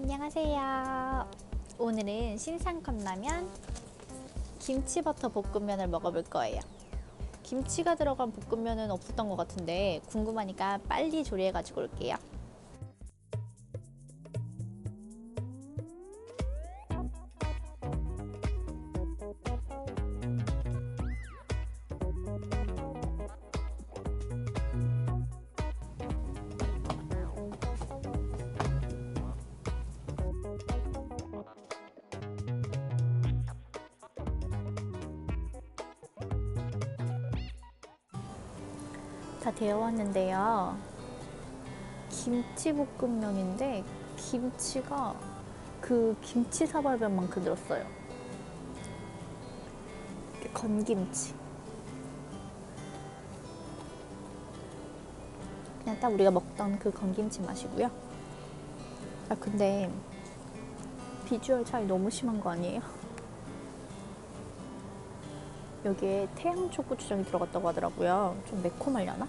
안녕하세요. 오늘은 신상 컵라면 김치버터 볶음면을 먹어볼 거예요. 김치가 들어간 볶음면은 없었던 것 같은데 궁금하니까 빨리 조리해 가지고 올게요. 다 데워왔는데요. 김치볶음면인데 김치가 그 김치 사발면만큼 들었어요. 건김치. 그냥 딱 우리가 먹던 그 건김치 맛이고요. 아 근데 비주얼 차이 너무 심한 거 아니에요? 여기에 태양초 고추장이 들어갔다고 하더라고요. 좀 매콤하려나?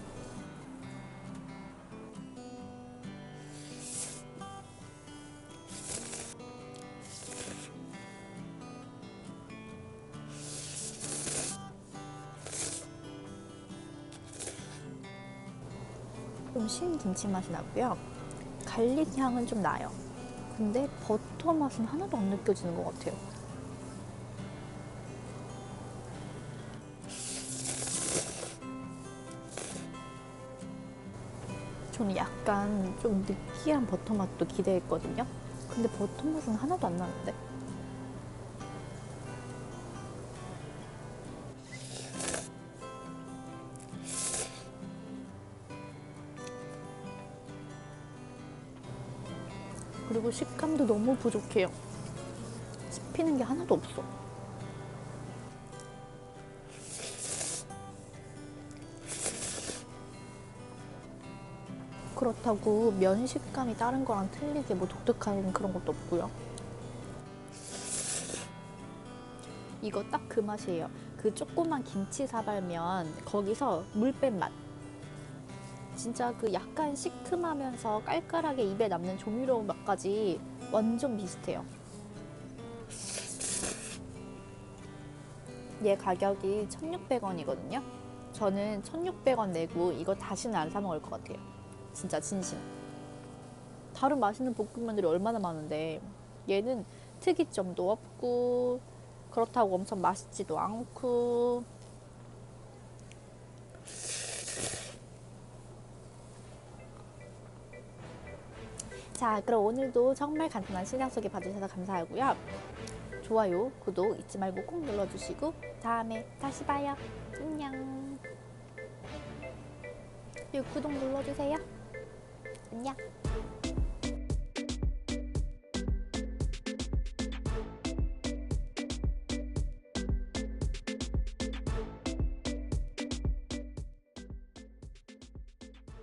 좀 신 김치 맛이 나고요. 갈릭 향은 좀 나요. 근데 버터 맛은 하나도 안 느껴지는 것 같아요. 저는 약간 좀 느끼한 버터 맛도 기대했거든요. 근데 버터 맛은 하나도 안 나는데. 그리고 식감도 너무 부족해요. 씹히는 게 하나도 없어. 그렇다고 면 식감이 다른 거랑 틀리게 뭐 독특한 그런 것도 없고요. 이거 딱 그 맛이에요. 그 조그만 김치 사발면 거기서 물 뺀 맛. 진짜 그 약간 시큼하면서 깔깔하게 입에 남는 조미료 맛까지 완전 비슷해요. 얘 가격이 1,600원이거든요. 저는 1,600원 내고 이거 다시는 안 사 먹을 것 같아요. 진짜 진심. 다른 맛있는 볶음면들이 얼마나 많은데 얘는 특이점도 없고 그렇다고 엄청 맛있지도 않고. 자 그럼 오늘도 정말 간단한 신상 소개 봐주셔서 감사하고요. 좋아요 구독 잊지 말고 꼭 눌러주시고 다음에 다시 봐요. 안녕. 구독 눌러주세요 안녕